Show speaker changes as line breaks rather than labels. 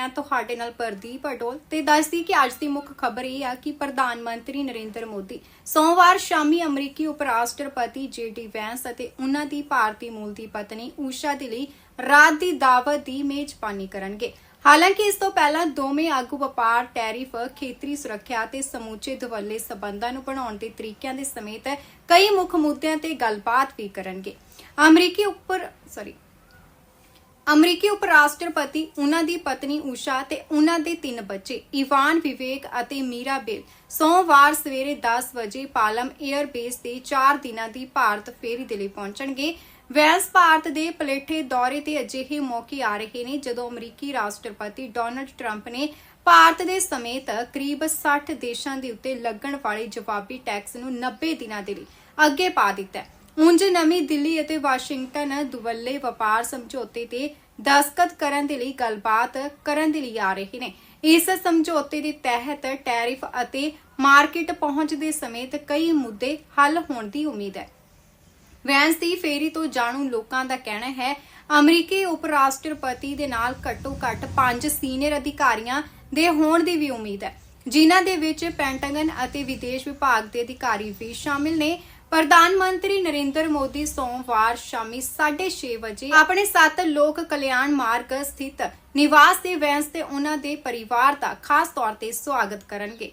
ਮੈਂ ਤੁਹਾਡੇ ਨਾਲ ਪ੍ਰਦੀਪ ਅਡੋਲ ਤੇ ਦੱਸਦੀ ਕਿ ਅੱਜ ਦੀ ਮੁੱਖ ਖਬਰ ਇਹ ਆ ਕਿ ਪ੍ਰਧਾਨ ਮੰਤਰੀ ਨਰਿੰਦਰ ਮੋਦੀ ਸੋਮਵਾਰ ਸ਼ਾਮੀ ਅਮਰੀਕੀ ਉਪ ਰਾਸ਼ਟਰਪਤੀ ਜੇਡੀ ਵੈਂਸ ਅਤੇ ਉਹਨਾਂ ਦੀ ਭਾਰਤੀ ਮੂਲ ਦੀ ਪਤਨੀ ਊਸ਼ਾ ਦੇ ਲਈ ਰਾਤ ਦੀ ਦਾਵਤ ਦੀ ਮੇਜ਼ਬਾਨੀ ਕਰਨਗੇ। ਹਾਲਾਂਕਿ ਇਸ ਤੋਂ ਪਹਿਲਾਂ ਦੋਵੇਂ ਆਗੂ ਵਪਾਰ, ਟੈਰਿਫ, ਖੇਤਰੀ ਸੁਰੱਖਿਆ ਤੇ ਸਮੁੱਚੇ ਦੁਵੱਲੇ ਸਬੰਧਾਂ ਨੂੰ ਬਣਾਉਣ ਦੇ ਤਰੀਕਿਆਂ ਦੇ ਸਮੇਤ ਕਈ ਮੁੱਖ ਮੁੱਦਿਆਂ ਤੇ ਗੱਲਬਾਤ ਵੀ ਕਰਨਗੇ। ਅਮਰੀਕੀ ਉੱਪਰ ਸੌਰੀ ਅਮਰੀਕੀ ਉਪ ਰਾਸ਼ਟਰਪਤੀ ਉਹਨਾਂ ਦੀ ਪਤਨੀ ਊਸ਼ਾ ਤੇ ਉਹਨਾਂ ਦੇ ਤਿੰਨ ਬੱਚੇ, ਇਵਾਨ, ਵਿਵੇਕ ਅਤੇ ਮੀਰਾ ਬੇਲ, ਸੋਮਵਾਰ ਸਵੇਰੇ 10 ਵਜੇ ਪਾਲਮ 에ਅਰਬੇਸ ਤੇ 4 ਦਿਨਾਂ ਦੀ ਭਾਰਤ ਫੇਰੀ ਦੇ ਲਈ ਪਹੁੰਚਣਗੇ। ਵੈਂਸ ਭਾਰਤ ਦੇ ਪਲੇਠੇ ਦੌਰੇ ਤੇ ਅਜਿਹੇ ਮੌਕੇ ਆ ਰਹੇ ਨੇ ਜਦੋਂ ਅਮਰੀਕੀ ਰਾਸ਼ਟਰਪਤੀ ਡੋਨਲਡ ਟਰੰਪ ਨੇ ਭਾਰਤ ਦੇ ਸਮੇਤ ਕਰੀਬ 60 ਦੇਸ਼ਾਂ ਦੇ ਉੱਤੇ ਲੱਗਣ ਵਾਲੇ ਜਵਾਬੀ ਟੈਕਸ ਨੂੰ 90 ਦਿਨਾਂ ਦੇ ਲਈ ਅੱਗੇ ਪਾ ਦਿੱਤਾ ਹੈ। ਉਂਝ ਨਵੀਂ ਦਿੱਲੀ ਅਤੇ ਵਾਸ਼ਿੰਗਟਨ ਦੁਵੱਲੇ ਵਪਾਰ ਸਮਝੌਤੇ ਤੇ ਦਸਤਖਤ ਕਰਨ ਦੇ ਲਈ ਗੱਲਬਾਤ ਕਰਨ ਦੇ ਲਈ ਆ ਰਹੇ ਨੇ। ਇਸ ਸਮਝੌਤੇ ਦੇ ਤਹਿਤ ਟੈਰਿਫ ਅਤੇ ਮਾਰਕੀਟ ਪਹੁੰਚ ਦੇ ਸਮੇਤ ਕਈ ਮੁੱਦੇ ਹੱਲ ਹੋਣ ਦੀ ਉਮੀਦ ਹੈ। ਵੈਂਸ ਦੀ ਫੇਰੀ ਤੋਂ ਜਾਣੂ ਲੋਕਾਂ ਦਾ ਕਹਿਣਾ ਹੈ, ਅਮਰੀਕੀ ਉਪ ਰਾਸ਼ਟਰਪਤੀ ਦੇ ਨਾਲ ਘੱਟੋ-ਘੱਟ 5 ਸੀਨੀਅਰ ਅਧਿਕਾਰੀਆਂ ਦੇ ਹੋਣ ਦੀ ਵੀ ਉਮੀਦ ਹੈ। ਜਿਨ੍ਹਾਂ ਦੇ ਵਿੱਚ ਪੈਂਟਾਗਨ ਅਤੇ ਵਿਦੇਸ਼ ਵਿਭਾਗ ਦੇ ਅਧਿਕਾਰੀ ਵੀ ਸ਼ਾਮਿਲ ਨੇ। ਪ੍ਰਧਾਨ ਮੰਤਰੀ ਨਰਿੰਦਰ ਮੋਦੀ ਸੋਮਵਾਰ ਸ਼ਾਮੀ 6:30 ਵਜੇ ਆਪਣੇ ਸੱਤ ਲੋਕ ਕਲਿਆਣ ਮਾਰਗ ਸਥਿਤ ਨਿਵਾਸ ਦੇ ਵੈਂਸ ਤੇ ਉਹਨਾਂ ਦੇ ਪਰਿਵਾਰ ਦਾ ਖਾਸ ਤੌਰ ਤੇ ਸਵਾਗਤ ਕਰਨਗੇ।